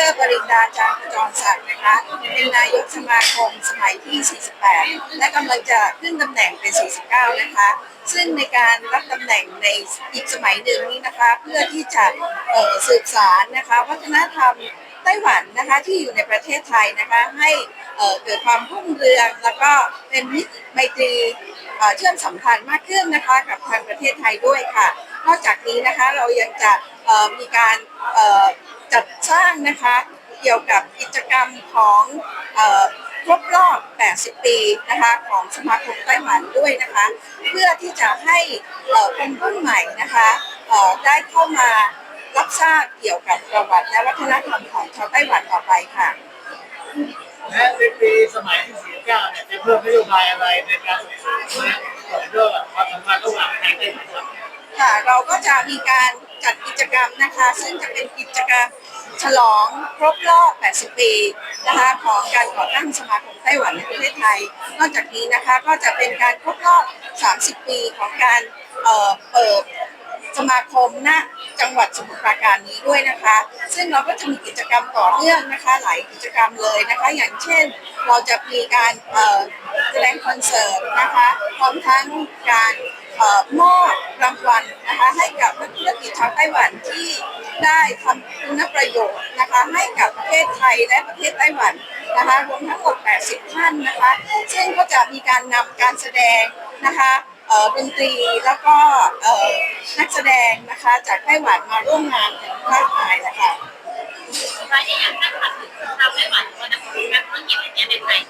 รปริญญาจารย์จรศักดิ์นะคะ เป็นนายกสมาคมสมัยที่ 48 และกำลังจะขึ้นตำแหน่งเป็น 49 นะคะ ซึ่งในการรับตำแหน่งในอีกสมัยหนึ่งนี้นะคะ เพื่อที่จะสืบสารนะคะ วัฒนธรรมไต้หวันนะคะที่อยู่ในประเทศไทยนะคะให้เกิดความรุ่งเรืองแล้วก็เป็นมิตรไมตรีเชื่อมสัมพันธ์มากขึ้นนะคะกับทางประเทศไทยด้วยค่ะ นอกจากนี้นะคะเรายังจะมีการ จัดสร้างนะคะ เกี่ยวกับกิจกรรมของอครบรอบ 80 ปีนะคะของสมาคมไต้หวันด้วยนะคะ เพื่อที่จะให้คนรุ่นใหม่นะคะได้เข้ามารับทราบเกี่ยวกับประวัติและวัฒนธรรมของชาวไต้หวันต่อไปค่ะและในปีสมัยที่49เนี่ยจะเพิ่มนโยบายอะไรในการส่งเสริมและต่อยอดความสัมพันธ์ระหว่างไทยไต้หวัน ค่ะเราก็จะมีการจัดกิจกรรมนะคะ ซึ่งจะเป็นกิจกรรมฉลองครบรอบ 80 ปีนะคะของการก่อตั้งสมาคมไต้หวันในประเทศไทย นอกจากนี้นะคะก็จะเป็นการครบรอบ 30 ปีของการเเปิดสมาคมณจังหวัดสมุทรปราการนี้ด้วยนะคะ ซึ่งเราก็จะมีกิจกรรมต่อเนื่องนะคะ หลายกิจกรรมเลยนะคะ อย่างเช่น เราจะมีการแสดงคอนเสิร์ตนะคะพร้อมทั้งการออมอบ รางวัลนะคะให้กับนักธุรกิจชาวไต้หวันที่ได้ทำคุณประโยชน์นะคะให้กับประเทศไทยและประเทศไต้หวันนะคะรวมทั้งหมด 80 ท่านนะคะซึ่งก็จะมีการนำการแสดงนะคะเอ่อดนตรีแล้วก็เอ่อนักแสดงนะคะจากไต้หวันมาร่วมงานกันมากมายนะคะรายละเอียดการขัดขืนชาวไต้หวันหรือว่านักธุรกิจเนี่ยในไทยใช่ไหม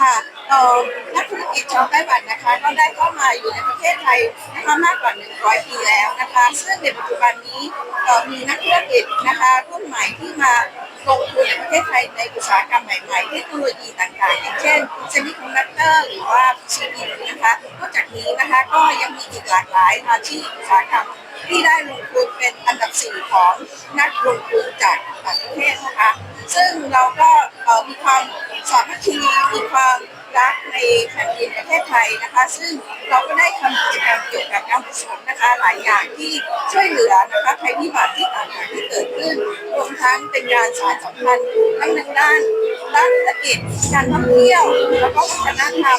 ค่ะเอ่อนักธุรกิจชาวไต้หวันนะคะ ก็ได้เข้ามาอยู่ในประเทศไทยนะคะมากกว่า 100 ปีแล้วนะคะ ซึ่งในปัจจุบันนี้เอ่อมีนักธุรกิจนะคะรุ่นใหม่ที่มาลงทุนในประเทศไทยในอุตสาหกรรมใหม่ๆ เทคโนโลยีต่างๆ อย่างเช่นเซมิคอนดักเตอร์หรือว่า PCB นะคะนอกจากนี้นะคะก็ยังมีอีกหลากหลายอาชีพอุตสาหกรรมที่ได้ลงทุนเป็นอันดับสี่ของนักลงทุนจากต่างประเทศนะคะ ซึ่งเราก็มีความามัคคีมีความรักในแผ่นดินประเทศไทยนะคะ ซึ่งเราก็ได้ทำกิจกรรมเกี่ยวกับการกุศลนะคะหลายอย่างที่ช่วยเหลือนะคะภัยพิบัติที่ต่างๆที่เกิดขึ้นรวมทั้งเป็นการสานสัมพันธ์ทั้งในด้านด้านธุรกิจการท่องเที่ยว แล้วก็วัฒนธรรม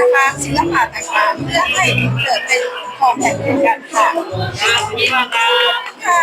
นะคะศิลปะต่างๆเพื่อให้เกิดเป็นของแผ่นดินกันค่ะขอบคุณมากค่ะ